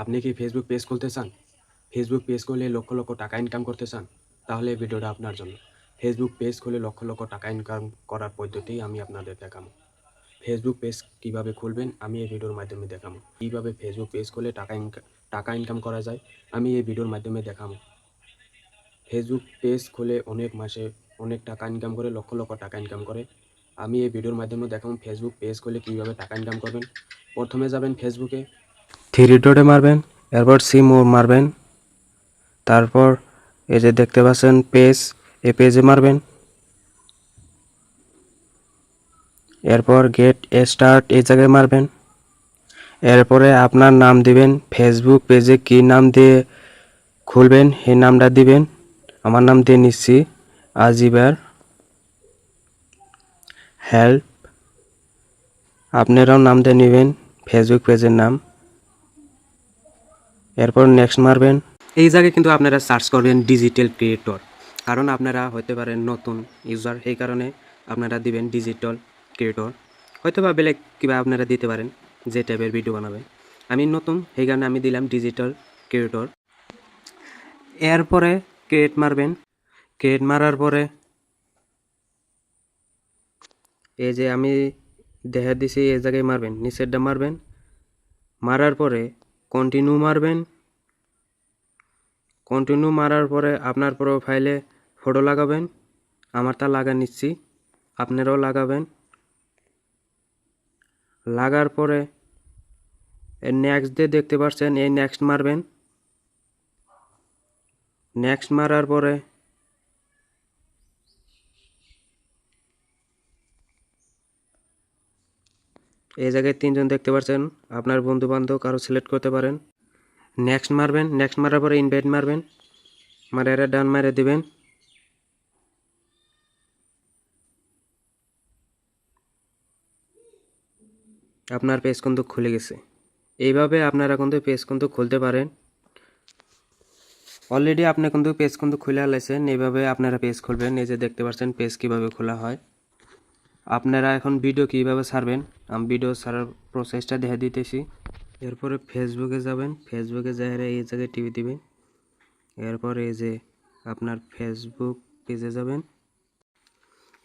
আপনি কি Facebook page খুলতে চান? ফেসবুক পেজ খুলে লক্ষ লক্ষ টাকা ইনকাম করতে চান? তাহলে এই ভিডিওটা আপনার জন্য। ফেসবুক পেজ খুলে লক্ষ লক্ষ টাকা ইনকাম করার পদ্ধতি আমি আপনাদের দেখাবো। ফেসবুক পেজ কীভাবে খুলবেন আমি এই ভিডিওর মাধ্যমে দেখাবো। কীভাবে ফেসবুক পেজ খুলে টাকা ইনকাম টাকা ইনকাম করা যায় আমি এই ভিডিওর মাধ্যমে দেখাবো। ফেসবুক পেজ খুলে অনেক মাসে অনেক টাকা ইনকাম করে, লক্ষ লক্ষ টাকা ইনকাম করে। আমি এই ভিডিওর মাধ্যমে দেখাবো ফেসবুক পেজ খুলে কীভাবে টাকা ইনকাম করবেন। প্রথমে যাবেন ফেসবুকে থ্রি ডটে মারবেন, এরপর সিম মারবেন, তারপর এই যে দেখতে পাচ্ছেন পেজ, এই পেজে মারবেন। এরপর গেট এ স্টার্ট, এই জায়গায় মারবেন। এরপরে আপনার নাম দিবেন, ফেসবুক পেজে কি নাম দিয়ে খুলবেন, সেই নামটা দিবেন। আমার নাম দিয়ে নিচ্ছি, আজিবার হেল্প। আপনারাও নাম দিয়ে নেবেন, ফেসবুক পেজের নাম। এরপর নেক্সট মারবেন। এই জায়গায় কিন্তু আপনারা সার্চ করবেন ডিজিটাল ক্রিয়েটর কারণ আপনারা হতে পারেন নতুন ইউজার সেই কারণে আপনারা দিবেন ডিজিটাল ক্রিয়েটর হয়তো বা বেলেগ কিবা আপনারা দিতে পারেন, যে টাইপের ভিডিও বানাবেন। আমি নতুন সেই কারণে আমি দিলাম ডিজিটাল ক্রিয়েটর এরপরে ক্রিয়েট মারবেন। ক্রিয়েট মারার পরে এই যে আমি দেখা দিছি, এই জায়গায় মারবেন, নিচেরটা মারবেন। মারার পরে কন্টিনিউ মারবেন। কন্টিনিউ মারার পরে আপনার প্রোফাইলে ফটো লাগাবেন। আমার তা লাগা নিচ্ছি। আপনারাও লাগাবেন। লাগার পরে নেক্সট দিয়ে দেখতে পাচ্ছেন এই নেক্সট মারবেন। নেক্সট মারার পরে এই জায়গায় তিনজন দেখতে পাচ্ছেন আপনার বন্ধু বান্ধব কারও সিলেক্ট করতে পারেন। নেক্সট মারবেন নেক্সট মারার পরে ইনভাইট মারবেন। মারে এরা ডান মারে দিবেন। আপনার পেজ কিন্তু খুলে গেছে। এইভাবে আপনারা কিন্তু পেজ কিন্তু খুলতে পারেন। অলরেডি আপনি কিন্তু পেজ কিন্তু খুলে আলাইছেন এইভাবে আপনারা পেজ খুলবেন। এই যে দেখতে পাচ্ছেন পেজ কীভাবে খোলা হয়। আপনারা এখন ভিডিও কীভাবে ছাড়বেন? আমি ভিডিও ছাড়ার প্রসেসটা দেখে দিতেছি। এরপরে ফেসবুকে যাবেন। ফেসবুকে যাই এই জায়গায় টিভি দিবেন। এরপর এই যে আপনার ফেসবুক পেজে যাবেন।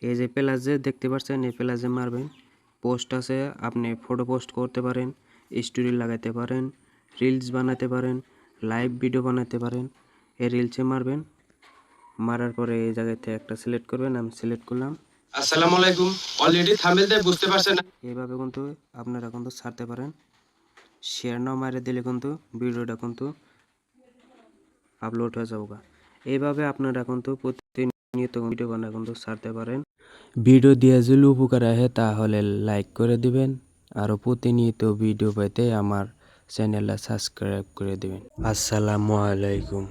এই যে প্লাসে দেখতে পাচ্ছেন, এই প্লাসে মারবেন। পোস্ট আছে, আপনি ফটো পোস্ট করতে পারেন স্টোরি লাগাতে পারেন রিলস বানাতে পারেন লাইভ ভিডিও বানাতে পারেন। এই রিলসে মারবেন। মারার পরে এই জায়গাতে একটা সিলেক্ট করবেন। আমি সিলেক্ট করলাম। আসসালামু আলাইকুম। অলরেডি থাম্বনেলতে বুঝতে পারছেন এইভাবে কিন্তু আপনারা কিন্তু ছাড়তে পারেন। শেয়ার না মারে দিলে কিন্তু ভিডিওটা কিন্তু আপলোড হয়ে যাবে এইভাবে আপনারা কিন্তু প্রতিনিয়ত ভিডিও বানা কিন্তু ছাড়তে পারেন। ভিডিও দিয়ে যদি উপকার আসে তাহলে লাইক করে দিবেন আর প্রতিনিয়ত ভিডিও পেতে আমার চ্যানেলটা সাবস্ক্রাইব করে দিবেন। আসসালামু আলাইকুম।